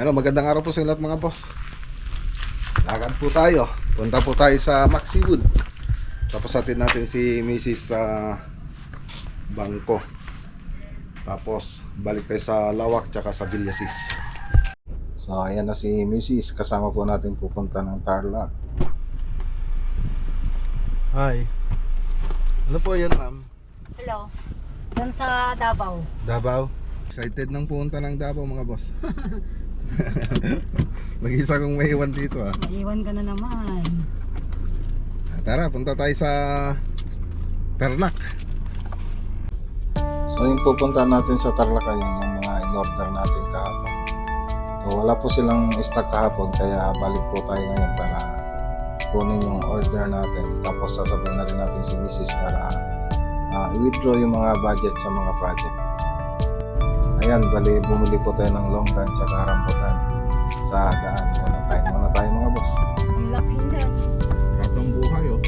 Ano, magandang araw po sa lahat mga boss. Lakad po tayo. Punta po tayo sa Maxiwood. Tapos atin natin si Mrs. sa bangko. Tapos balik tayo sa Lawak tsaka sa Villasis. So ayan na si Mrs. Kasama po natin pupunta ng Tarlac. Hi. Ano po yan ma'am? Hello. Doon sa Davao. Davao. Excited nang pumunta ng Davao mga boss. Mag-isa kong may iwan dito ah. Naiwan ka na naman. Tara, punta tayo sa Tarlac. So yung pupunta natin sa Tarlac ayan yung mga in-order natin kahapon. So wala po silang stock kahapon kaya balik po tayo ngayon para kunin yung order natin. Tapos sasabihin na rin natin si Mrs. para ah, i-withdraw yung mga budget sa mga project. Ayan, bali bumili po tayo ng longgan tsaka rambutan sa daan. Ayan, kain muna tayo mga boss. Ang laki na. Kapang buhay oh.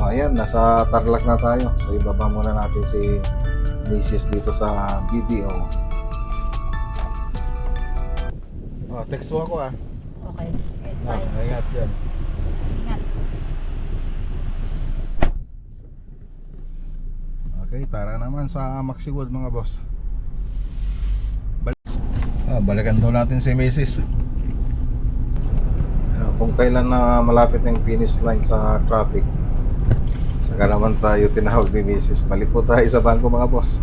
Oh, ayan, nasa Tarlac na tayo. So ibaba muna natin si Mrs. dito sa BDO. Text mo ako ah. Okay. Okay, Ah, bye. ingat yan. Ingat. Okay, tara naman sa Maxiwood mga boss. Bal- ah, balikan daw natin si Mrs. Ano, kung kailan na malapit ng finish line sa traffic, saka naman tayo tinawag ni Mrs. Balik po tayo sa bangko mga boss.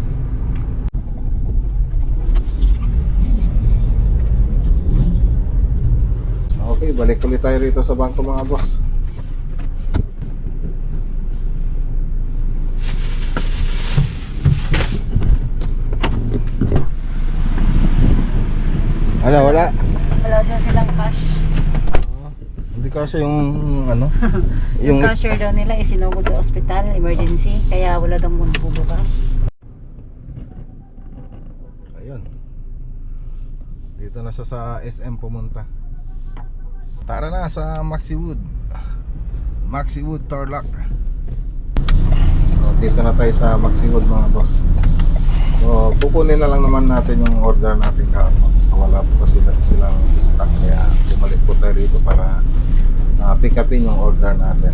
Okay, balik ulit tayo rito sa bangko mga boss. Wala, wala. Wala dyan silang cash. Hindi kasi yung ano, Yung yung cashier daw nila isinugod sa ospital, emergency. Kaya wala daw muna bubukas. ayun. Dito na siya sa SM pumunta. Tara na sa Maxiwood. Maxiwood Tarlac. So, dito na tayo sa Maxiwood mga boss. So, kukunin na lang naman natin yung order natin kahapon. So, wala po kasi sila, silang stock. Kaya, bumalik po tayo rito para uh, pick upin yung order natin.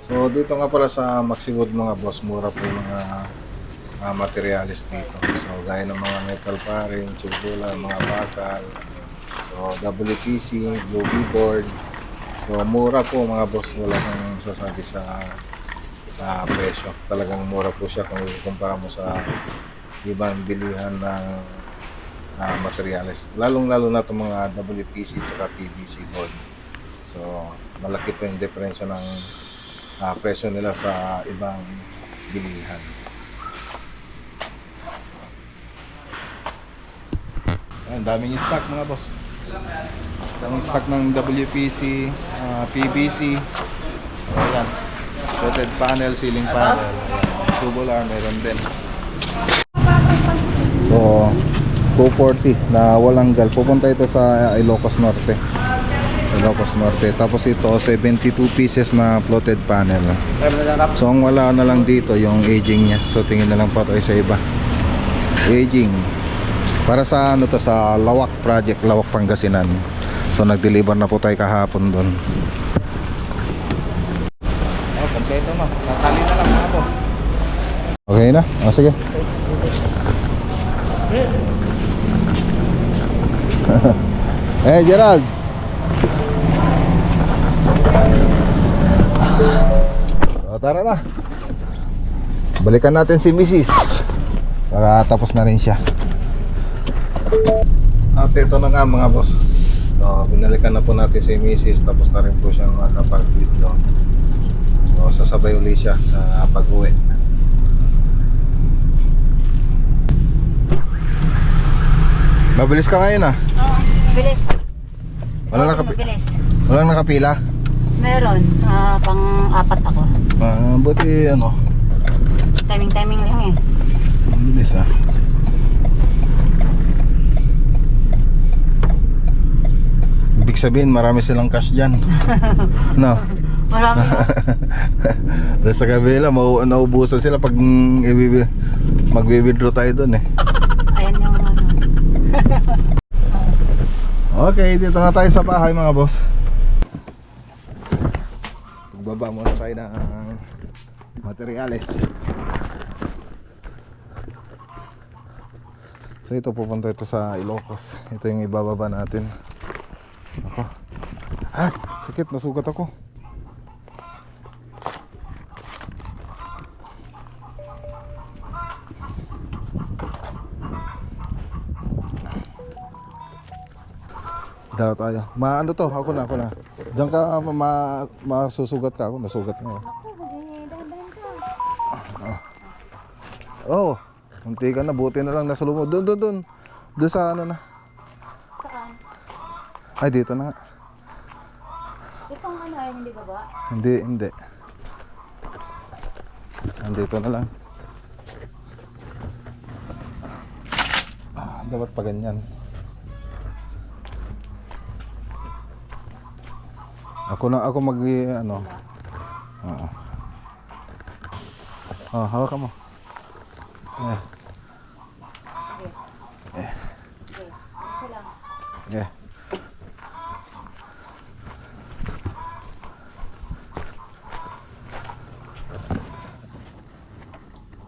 So, dito nga pala sa Maxiwood mga boss, mura po yung mga uh, materialis dito. So, gaya ng mga metal paring, tubular, mga bakal, so, WPC, blue board. So, mura po mga boss, wala kang sasabi sa ah, presyo. Talagang mura po siya kung ikukumpara mo sa ibang bilihan ng ah, materials. Lalong-lalo na itong mga WPC at PVC board. So, malaki po yung diferensya ng ah, presyo nila sa ibang bilihan. Ang daming stock mga boss. Daming stock ng WPC, ah, PVC. Ayan. Coated panel, ceiling panel. Tubular, meron din. So, 240 na walang gal. Pupunta ito sa Ilocos Norte. Ilocos Norte. Tapos ito, 72 pieces na floated panel. So, ang wala na lang dito, yung aging niya. So, tingin na lang pa tayo sa iba. Aging. Para sa ano to sa Lawak Project, Lawak Pangasinan. So nag-deliver na po tayo kahapon doon. Oh, kompleto na. Natali na lang mga boss. Okay na? O sige. eh, Gerald. So, tara na. Balikan natin si Mrs. Para tapos na rin siya. At ito na nga mga boss. So, binalikan na po natin si Mrs. Tapos na rin po siyang makapag-withdraw. So, sasabay uli siya sa pag-uwi. Mabilis ka ngayon ah. Oo, bilis. Wala Oo, nakapi- Mabilis. Walang nakapila. Meron. Ah, pang apat ako. Ah, buti ano. Timing-timing lang eh. Mabilis ah. ibig sabihin marami silang cash dyan. no. Marami. Doon sa kabila, mau naubusan sila pag magwi-withdraw tayo doon eh. Ayan yung ano. Okay, dito na tayo sa bahay mga boss. Pagbaba muna tayo ng materials. So ito pupunta ito sa Ilocos. Ito yung ibababa natin. Ako. Ah, sakit, nasugat ako. Dala tayo. Maano to? Ako na, ako na. Diyan ka, ah, ma, ma, masusugat ka ako. Nasugat na. eh. Oh, munti ka na. Buti na lang nasa lumod. Doon, doon, doon. Doon sa ano na. Ay, dito na nga. Itong ano ay hindi baba? Hindi, hindi. Nandito na lang. Ah, dapat pa ganyan. Ako na ako mag ano. Oo. Oh, hawakan mo. Eh. Eh. Eh. Yeah.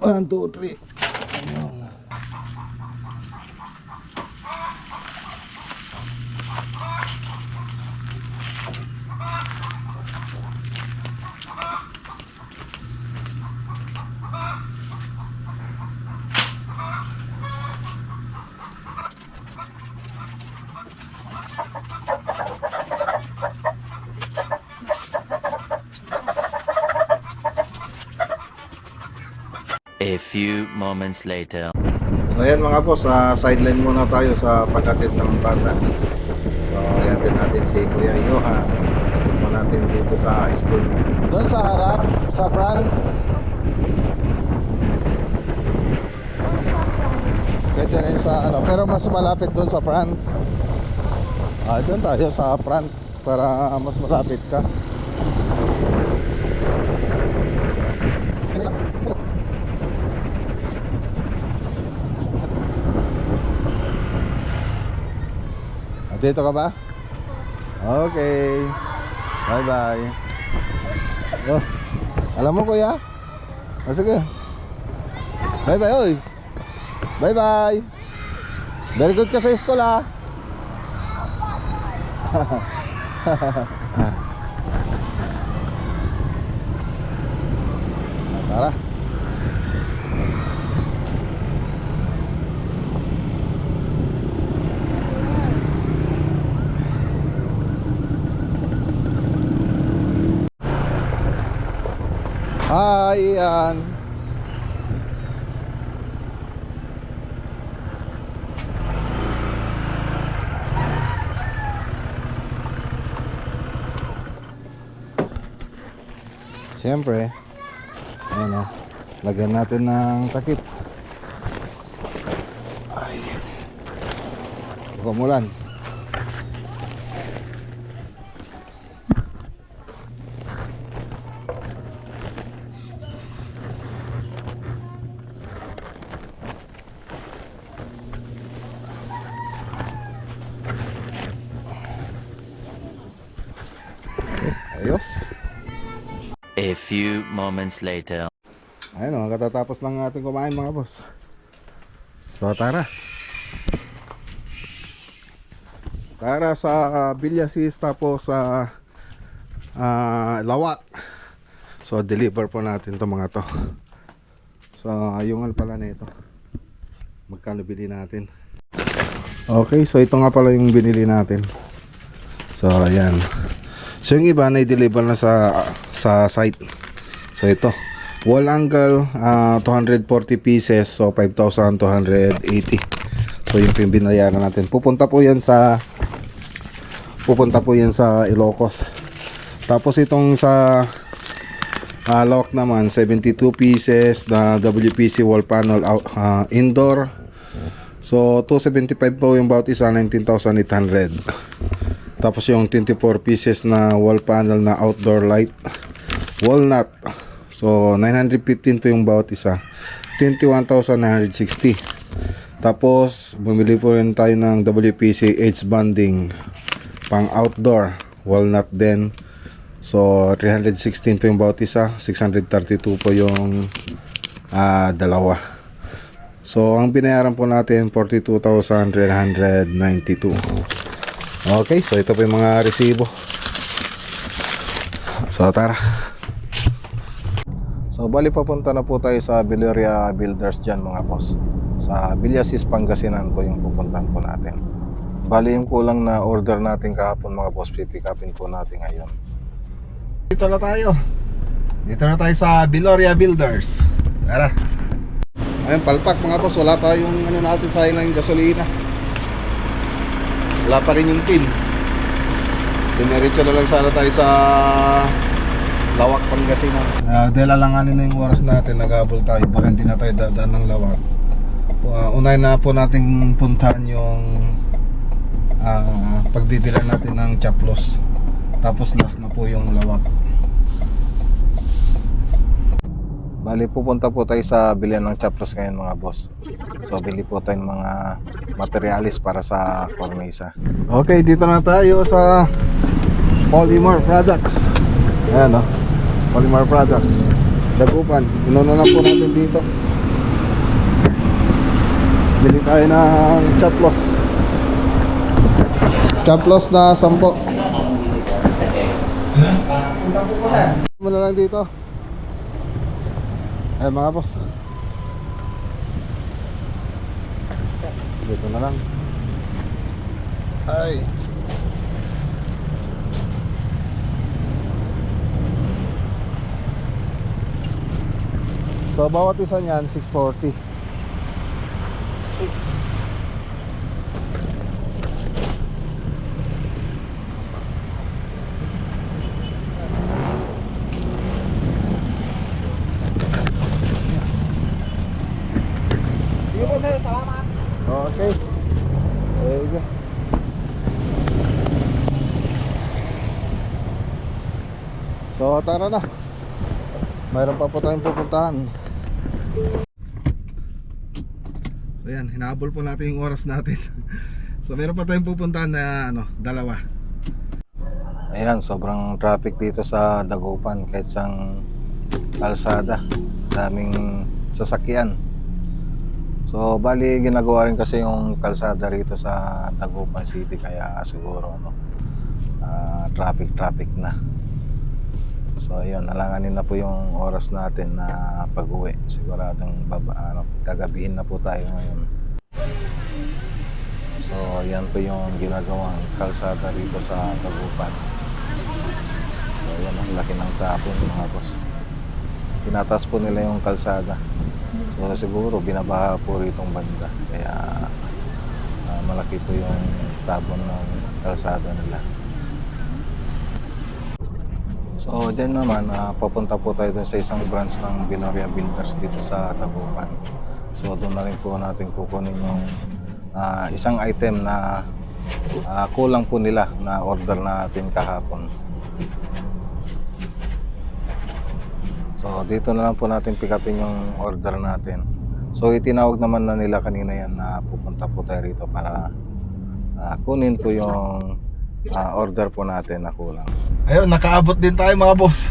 1 2 3 A few moments later. So ayan mga boss, ah, sideline muna tayo sa pagkatid ng bata. So yatin natin si Kuya Johan. Yatin mo natin dito sa school niya. Doon sa harap, sa front. Pwede rin sa ano, pero mas malapit doon sa front. Ah, doon tayo sa front para mas malapit ka. Ah, Dito ka ba? Okay. Bye bye. Oh, alam mo kuya? Oh, sige. Bye bye oy. Bye bye. Very good ka sa school. Tara. Ian. Siyempre, ayan o, lagyan natin ng takip. Ay. Kumulan. Moments later. Ayun o, katatapos lang natin kumain mga boss. So tara. Tara sa uh, Villasis tapos sa uh, Lawak. So deliver po natin to mga to. So yung ano pala nito. Magkano bili natin? Okay, so ito nga pala yung binili natin. So ayan. So yung iba na deliver na sa sa site. So ito. Wall angle ah, 240 pieces so 5,280. So yung yung binayaran natin. Pupunta po 'yan sa pupunta po 'yan sa Ilocos. Tapos itong sa ah, lock naman 72 pieces na WPC wall panel ah, indoor. So 275 po yung bawat isa 19,800. Tapos yung 24 pieces na wall panel na outdoor light. Walnut. So 915 po yung bawat isa. 21,960. Tapos bumili po rin tayo ng WPC H banding pang outdoor. Walnut din. So 316 po yung bawat isa. 632 po yung ah, dalawa. So ang binayaran po natin 42,392. Okay, so ito po yung mga resibo. So tara. So bali papunta na po tayo sa Biloria Builders dyan mga boss. Sa Villasis Pangasinan po yung pupuntahan po natin. Bali yung kulang na order natin kahapon mga boss, pipikapin po natin ngayon. Dito na tayo. Dito na tayo sa Biloria Builders. Tara. Ayun, palpak mga boss, wala pa yung ano natin sayang lang yung gasolina. Wala pa rin yung pin. Dumiretso na lang sana tayo sa Lawak Pangasinan. Uh, dahil alanganin na yung oras natin, nagabol tayo. Baka hindi na tayo dadaan ng Lawak. Uh, unay na po nating puntahan yung uh, pagbibilan natin ng chaplos. Tapos last na po yung Lawak. Bali, pupunta po tayo sa bilihan ng chaplos ngayon mga boss. So, bili po tayo ng mga materialis para sa cornisa. Okay, dito na tayo sa Polymer Products. Ayan o. Polymer Products. Dagupan. Inuna na po natin dito. Bili tayo ng chaplos. Chaplos na 10. Muna lang dito. Ay mga boss. Dito na lang. Ay. So bawat isa niyan 640. Okay. Sige. So tara na. Mayroon pa po tayong pupuntahan. So yan, hinahabol po natin yung oras natin. so meron pa tayong pupuntahan na ano, dalawa. Ayan, sobrang traffic dito sa Dagupan kahit sang kalsada. Daming sasakyan. So, bali ginagawa rin kasi yung kalsada rito sa Dagupan City kaya siguro no, ah, traffic traffic na. So, ayun, nalanganin na po yung oras natin na pag-uwi. Siguradong baba, ano, gagabihin na po tayo ngayon. So, yan po yung ginagawang kalsada rito sa Dagupan. So, yan ang laki ng tapon mga boss. Tinatas po nila yung kalsada. So siguro binabaha po rito banda. Kaya ah, malaki po yung tabon ng kalsada nila. So dyan naman, ah, papunta po tayo dun sa isang branch ng Binoria Builders dito sa Tagupan. So doon na rin po natin kukunin yung ah, isang item na ah, kulang po nila na order natin kahapon. So dito na lang po natin pick upin yung order natin. So itinawag naman na nila kanina yan na pupunta po tayo rito para ah, kunin po yung ah, order po natin na kulang. Ayun, nakaabot din tayo mga boss.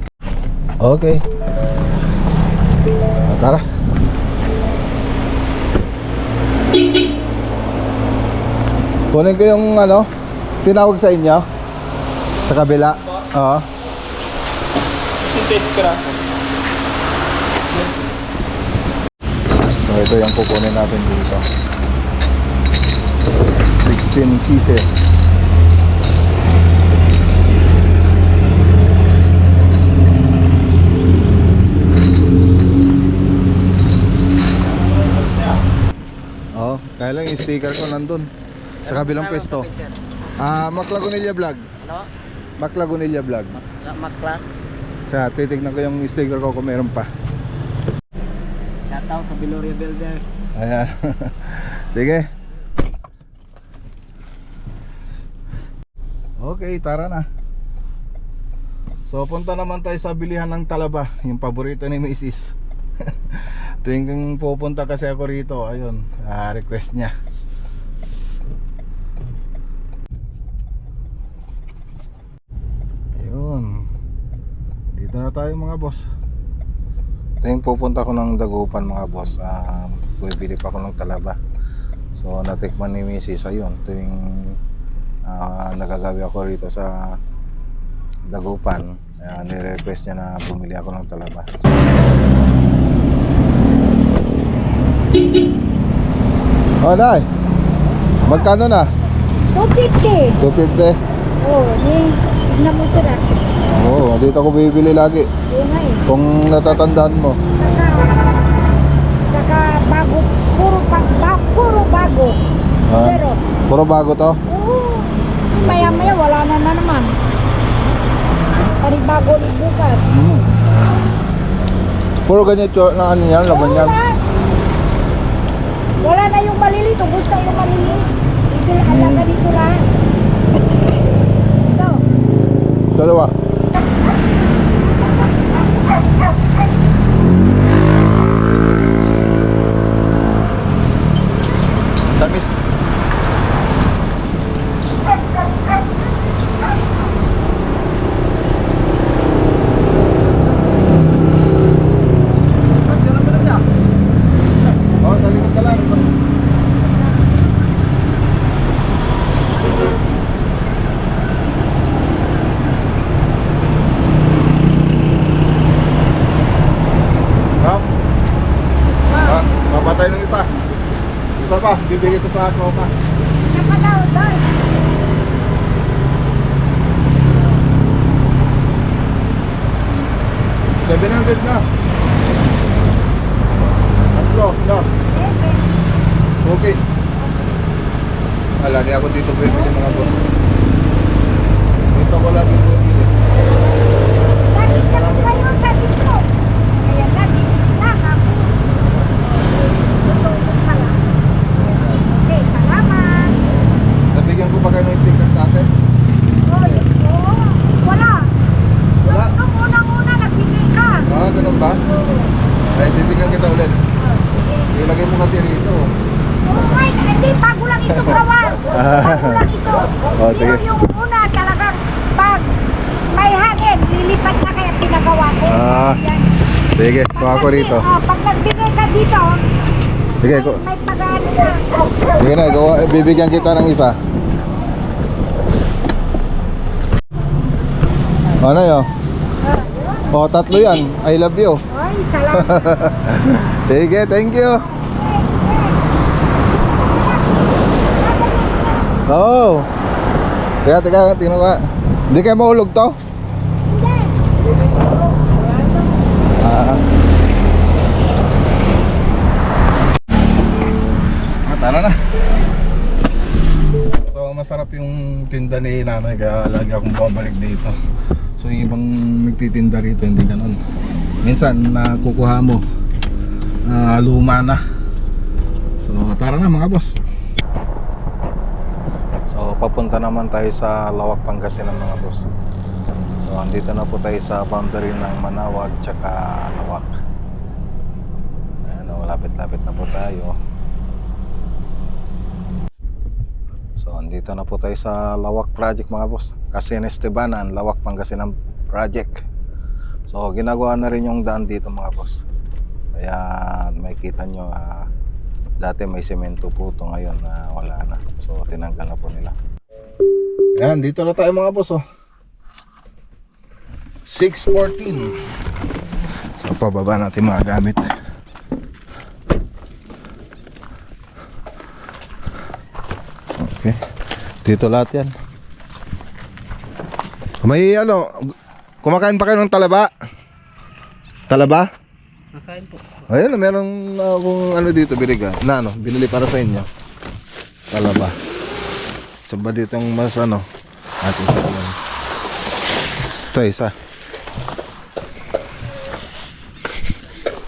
okay. Ah, tara. Kunin ko yung ano, tinawag sa inyo sa kabila. Oo. So ito yung kukunin natin dito. 16 pieces. Oh, kaya lang yung sticker ko nandun. Sa kabilang pwesto. Ah, Maclagunilla Vlog. Ano? Maclagunilla Vlog. Makla. Sa titignan ko yung sticker ko kung meron pa. Shoutout sa Biloria Builders. Ayan. Sige. Okay, tara na. So punta naman tayo sa bilihan ng talaba, yung paborito ni Mrs. Tuwing pupunta kasi ako rito, ayun, ah, request niya. Ayun. Dito na tayo mga boss. Tuwing pupunta ko ng Dagupan mga boss, um, bibili pa ako ng talaba. So natikman ni Mrs. ayun, tuwing ah, nagagawi ako rito sa Dagupan, uh, nire-request niya na bumili ako ng talaba. Oh, Day. Magkano na? 250. 250. Oh, ni tignan mo sila. Oo, oh, dito ako bibili lagi. Yun nga eh. Kung natatandaan mo. Saka, saka bago, puro, pag, ba, puro bago. Zero. Puro bago to? Oo. Maya maya wala na na naman. Panibago ni bukas. Hmm. Puro ganyan tsura na ano yan, laban yan. Wala. Wala na yung malilito. Gusto yung maliliit. Ito lang alaga dito lahat. Ito. Dalawa. 4 ao bibigyan kita ng isa. Ano yun? Oh, tatlo yan. I love you. Ay, salamat. Sige, thank you. Oh. Teka, teka, tingnan ko. Hindi kayo mahulog to? Ah. Ah, So, masarap yung tinda ni nanay kaya lagi akong bumabalik dito. So, yung ibang nagtitinda rito, hindi ganun. Minsan, nakukuha mo, ah, luma na. So, tara na mga boss. So, papunta naman tayo sa Lawak, Pangasinan mga boss. So, andito na po tayo sa boundary ng Manawag tsaka Lawak. Ayan, oh, lapit-lapit na po tayo. So, andito na po tayo sa Lawak Project mga boss. Kasin Estebanan, Lawak, Pangasinan Project. So, ginagawa na rin yung daan dito mga boss. Kaya may kita nyo, ah, dati may semento po ito ngayon na wala na. So, tinanggal na po nila. Ayan, dito na tayo mga boss oh. 614. So, pababa natin mga gamit. Dito lahat yan. May ano, kumakain pa kayo ng talaba? Talaba? Nakain po. Ayun, meron akong ano dito, biriga. Na ano, binili para sa inyo. Talaba. So ba dito ang mas ano? Ating sa. Ito isa.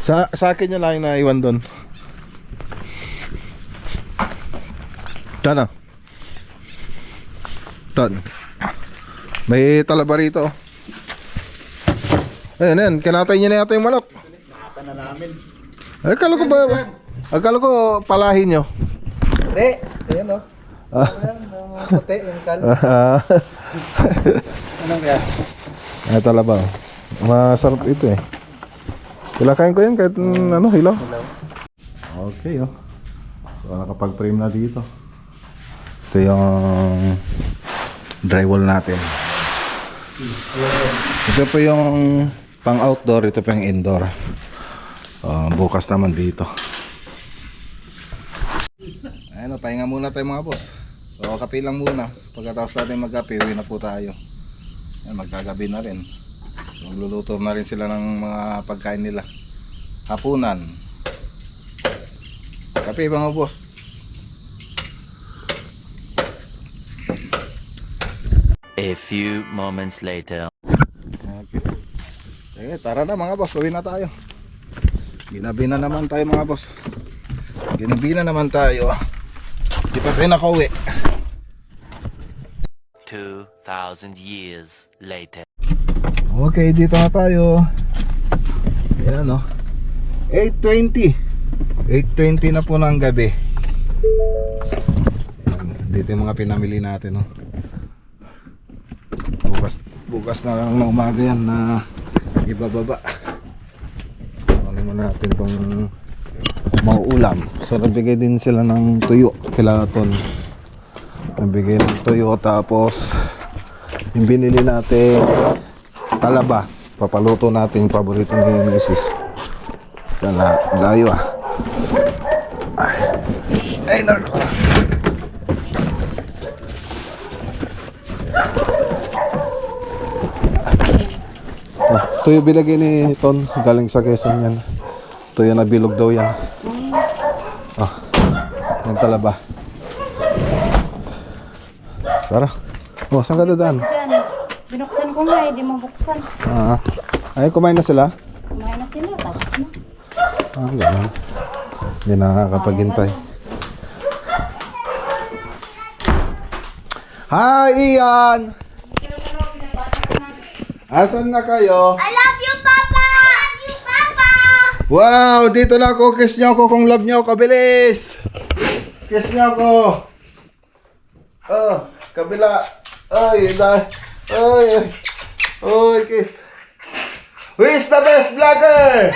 Sa, sa akin yung lang na iwan doon. Ito ano? Ano? May talaba rito. Ayun, ayun. Kinatay niya na yata yung manok. Nakata na namin. Ay, akala ko ba? Akala ko palahin nyo. Hindi. Ayan o. Ah. Ayan, mga puti, yung kal. Anong kaya? Ay, talaba. oh. Masarap ito eh. Kilakain ko yan kahit mm, ano, hilaw. Okay, oh. So, nakapag-frame na dito. Ito yung drywall natin. Ito po yung pang outdoor, ito po yung indoor. Ah, bukas naman dito. Ayun, oh, pahinga muna tayo mga boss. So, kape lang muna. Pagkatapos natin magkape, uwi na po tayo. Ayan, magkagabi na rin. Magluluto na rin sila ng mga pagkain nila. Hapunan. Kape mga boss. A few moments later. Okay. Eh, tara na mga boss, uwi na tayo. Ginabi na naman tayo mga boss. Ginabi na naman tayo. Di pa tayo nakauwi. 2,000 years later. Okay, dito na tayo. Ayan no. 8.20 8.20 na po ng gabi Ayan, Dito yung mga pinamili natin no. Bukas, na lang na umaga yan na ibababa Ano mo natin tong mauulam So nagbigay din sila ng tuyo kila ton Nagbigay ng tuyo tapos yung binili natin talaba. Papaluto natin paborito ni Mrs. Sana, layo ah. Ay, ay nako. Ah, tuyo bilagay ni Ton, galing sa Quezon yan. Tuyo na bilog daw yan. Ah, yung talaba. Tara. Oh, saan ka dadaan? Diyan. Binuksan ko nga eh, di mabuksan. Ah, ay, kumain na sila? Kumain na sila, tapos na. Ah, ganun. Hindi nakakapaghintay. Hi, Ian! Asan na kayo? I love you, Papa! I love you, Papa! Wow, dito na ako. Kiss niyo ako kung love niyo ako. Bilis! Kiss niyo ako. Oh, kabila. Ay, da. Ay, ay. Ay, kiss. Who is the best vlogger?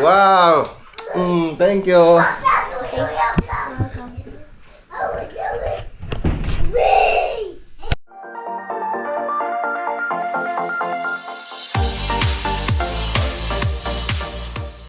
Wow. Mm, thank you.